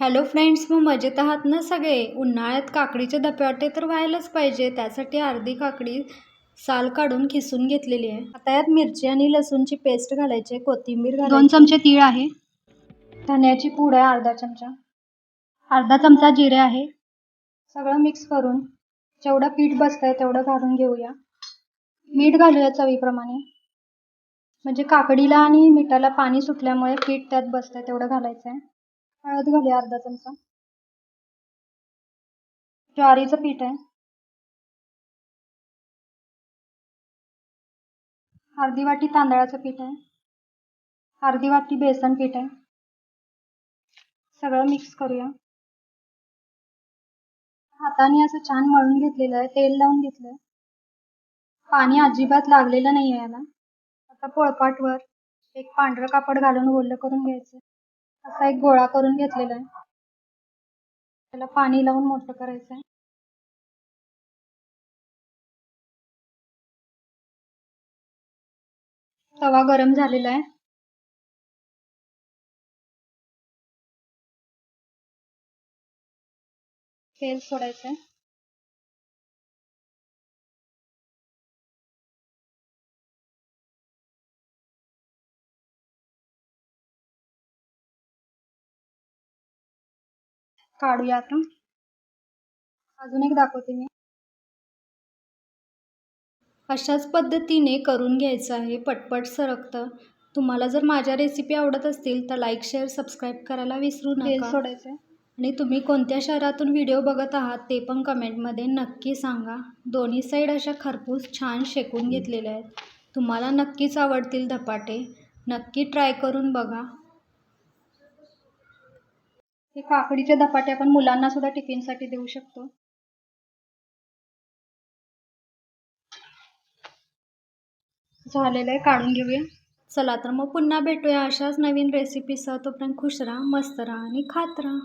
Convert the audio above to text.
Hello friends मग मजेत आहात ना सगळे? उन्हाळ्यात काकडीचे धपाटे तर व्हायलाच पाहिजे. त्यासाठी अर्धी काकडी साल काढून खिसून घेतलेली आहे. आता यात मिरची आणि लसूणची पेस्ट घालायची आहे. कोथिंबीर दोन चमचे तीळ आहे. धन्याची पूड आहे अर्धा चमचा. अर्धा चमचा जिरे आहे. सगळं मिक्स करून जेवढं पीठ बसतंय तेवढं घालून घेऊया. मीठ घालूया चवीप्रमाणे. म्हणजे काकडीला आणि मिठाला पाणी सुटल्यामुळे पीठ त्यात बसतंय तेवढं घालायचं आहे हळद घालूया अर्धा चमचा. ज्वारीचं पीठ आहे. अर्धी वाटी तांदळाचं पीठ आहे. अर्धी वाटी बेसन पीठ आहे. सगळं मिक्स करूया. हाताने असं छान मळून घेतलेलं आहे. तेल लावून घेतलंय. पाणी अजिबात लागलेलं नाही आहे याला. आता पोळपाटवर एक पांढरं कापड घालून ओलं करून घ्यायचं. असा एक गोळा करून घेतलेला आहे. त्याला पाणी लावून मोठं करायचं आहे. तवा गरम झालेला आहे. तेल सोडायचं आहे. काढूया आता अजून एक दाखवते मी. अशाच पद्धतीने करून घ्यायचं आहे पटपट सरकतं. तुम्हाला जर माझ्या रेसिपी आवडत असतील तर लाईक शेअर सबस्क्राईब करायला विसरू नका. सोडायचं आणि तुम्ही कोणत्या शहरातून व्हिडिओ बघत आहात ते पण कमेंटमध्ये नक्की सांगा. दोन्ही साईड अशा खरपूस छान शेकून घेतलेल्या आहेत. तुम्हाला नक्कीच आवडतील धपाटे. नक्की ट्राय करून बघा. हे काकडीचे धपाटे आपण मुलांना सुद्धा टिफिनसाठी देऊ शकतो. झालेलं आहे काढून घेऊया. चला तर मग पुन्हा भेटूया अशाच नवीन रेसिपीसह तोपर्यंत खुश राहा मस्त राहा आणि खात राहा.